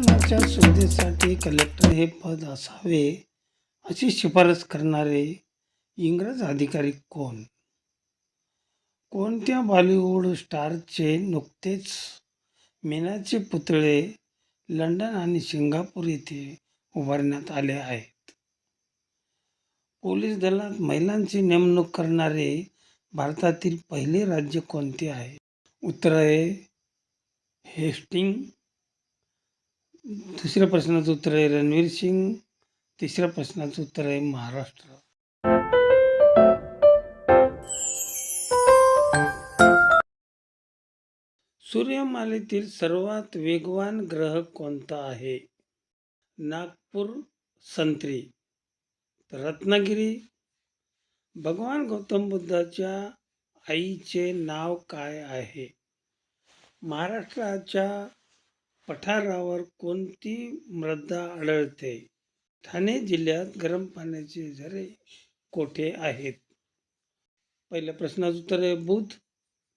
शिक्षणाच्या सुविधेसाठी कलेक्टर हे पद असावे अशी शिफारस करणारे इंग्रज अधिकारी कोण? कोणत्या बॉलिवूड स्टारचे नुकतेच मेनाचे पुतळे लंडन आणि सिंगापूर येथे उभारण्यात आले आहेत? पोलीस दलात महिलांची नेमणूक करणारे भारतातील पहिले राज्य कोणते आहे? उत्तर आहे हेस्टिंग दुसऱ्या प्रश्नाचं उत्तर आहे रणवीर सिंग. तिसऱ्या प्रश्नाचं उत्तर आहे महाराष्ट्र. सूर्यमालेतील सर्वात वेगवान ग्रह कोणता आहे? नागपूर संत्री रत्नागिरी भगवान गौतम बुद्धाच्या आईचे नाव काय आहे? महाराष्ट्राच्या पठारावर कोणती मृदा आढळते? ठाणे जिल्ह्यात गरम पाण्याचे झरे कोठे आहेत? पहिल्या प्रश्नाचं उत्तर आहे बुध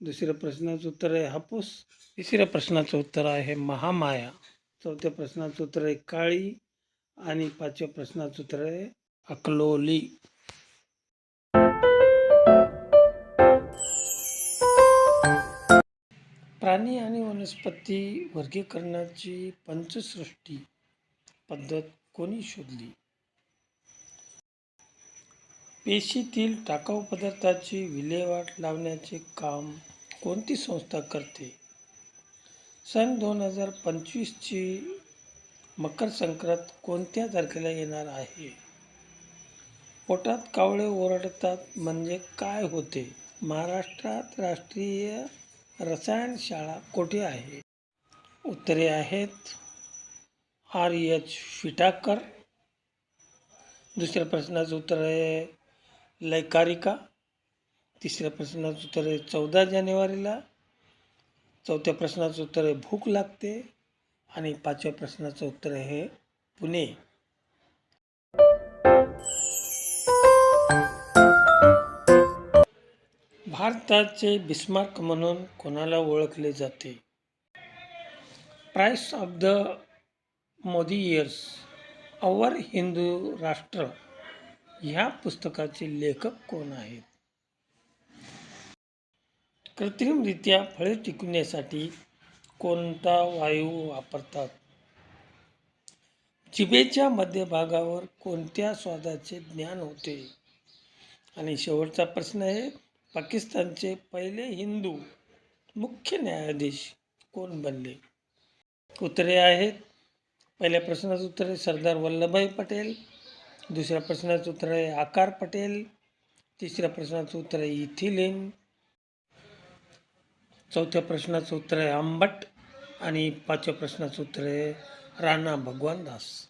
दुसऱ्या प्रश्नाचं उत्तर आहे हापूस तिसऱ्या प्रश्नाचं उत्तर आहे महामाया चौथ्या प्रश्नाचं उत्तर आहे काळी आणि पाचव्या प्रश्नाचं उत्तर आहे अकलोली. प्राणी आणि वनस्पती वर्गीकरणाची पंचसृष्टी पद्धत कोणी शोधली? पेशीतील टाकाऊ पदार्थाची विल्हेवाट लावण्याचे काम कोणती संस्था करते? सन दोन हजार पंचवीसची मकर संक्रांत कोणत्या तारखेला येणार आहे? पोटात कावळे ओरडतात म्हणजे काय होते? महाराष्ट्रात राष्ट्रीय रसायनशाळा कोठे आहे उत्तरे आहेत. आर. एच. फिटाकर दुसऱ्या प्रश्नाचं उत्तर आहे लयकारिका. तिसऱ्या प्रश्नाचं उत्तर आहे चौदा जानेवारीला. चौथ्या प्रश्नाचं उत्तर आहे भूक लागते. आणि पाचव्या प्रश्नाचं उत्तर आहे पुणे. भारताचे बिस्मार्क म्हणून कोणाला ओळखले जाते? Price of the Modi years our Hindu Rashtra ह्या पुस्तकाचे लेखक कोण आहेत? कृत्रिमरित्या फळे टिकवण्यासाठी कोणता वायू वापरतात? जिभेच्या मध्यभागावर कोणत्या स्वादाचे ज्ञान होते? आणि शेवटचा प्रश्न आहे पाकिस्तानचे पहिले हिंदू मुख्य न्यायाधीश कोण बनले? उत्तरे आहेत. पहिल्या प्रश्नाचं उत्तर आहे सरदार वल्लभभाई पटेल. दुसऱ्या प्रश्नाचं उत्तर आहे आकार पटेल. तिसऱ्या प्रश्नाचं उत्तर आहे इथिलिन. चौथ्या प्रश्नाचं उत्तर आहे आंबट आणि पाचव्या प्रश्नाचं उत्तर आहे राणा भगवान दास